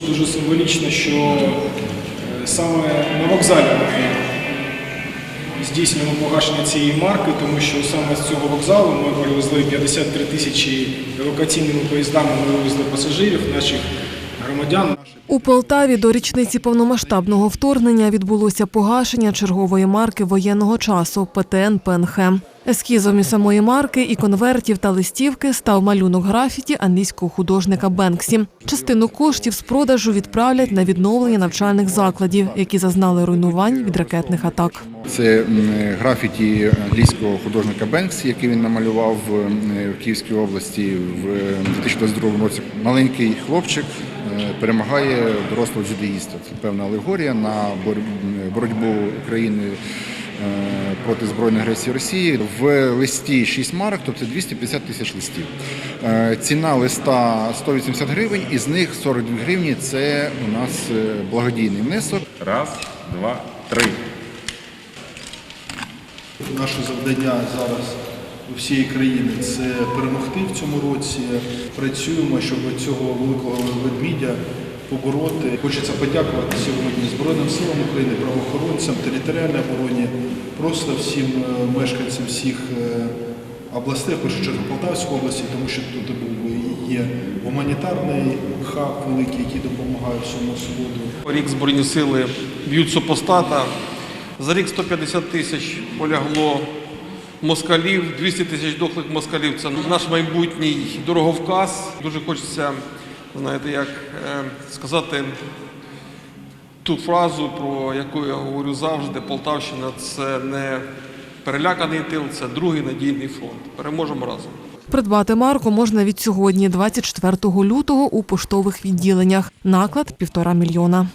Дуже символічно, що е, саме на вокзалі ми здійснюємо погашення цієї марки, тому що саме з цього вокзалу ми перевезли 53 тисячі евакуаційними поїздами. Ми вивезли пасажирів, наших громадян. У Полтаві до річниці повномасштабного вторгнення відбулося погашення чергової марки воєнного часу ПТН ПНХ. Ескізом і самої марки, і конвертів та листівки став малюнок графіті англійського художника Бенксі. Частину коштів з продажу відправлять на відновлення навчальних закладів, які зазнали руйнувань від ракетних атак. Це графіті англійського художника Бенкс, який він намалював в Київській області в е, 2022 році. Маленький хлопчик е, перемагає дорослого дзюдоїста. Це певна алегорія на бор- боротьбу України проти збройної агресії Росії. В листі 6 марок, тобто 250 тисяч листів. Е, Ціна листа 180 гривень, із них 42 гривні це у нас е, благодійний внесок. Раз, два, три. Наше завдання зараз у всієї країни це перемогти в цьому році. Працюємо, щоб цього великого ведмідя побороти. Хочеться подякувати сьогодні Збройним силам України, правоохоронцям, територіальній обороні, просто всім е, мешканцям всіх е, областей, в першу чергу Полтавської області, тому що тут є гуманітарний хаб великий, який допомагає всьому свободу. Рік Збройні сили б'ють супостата. За рік 150 тисяч полягло москалів, 200 тисяч дохлих москалів. Це наш майбутній дороговказ. Дуже хочеться, знаєте, як е, сказати ту фразу, про яку я говорю завжди. Полтавщина це не переляканий тил, це другий надійний фронт. Переможемо разом. Придбати марку можна від сьогодні, 24 лютого, у поштових відділеннях. Наклад – півтора мільйона.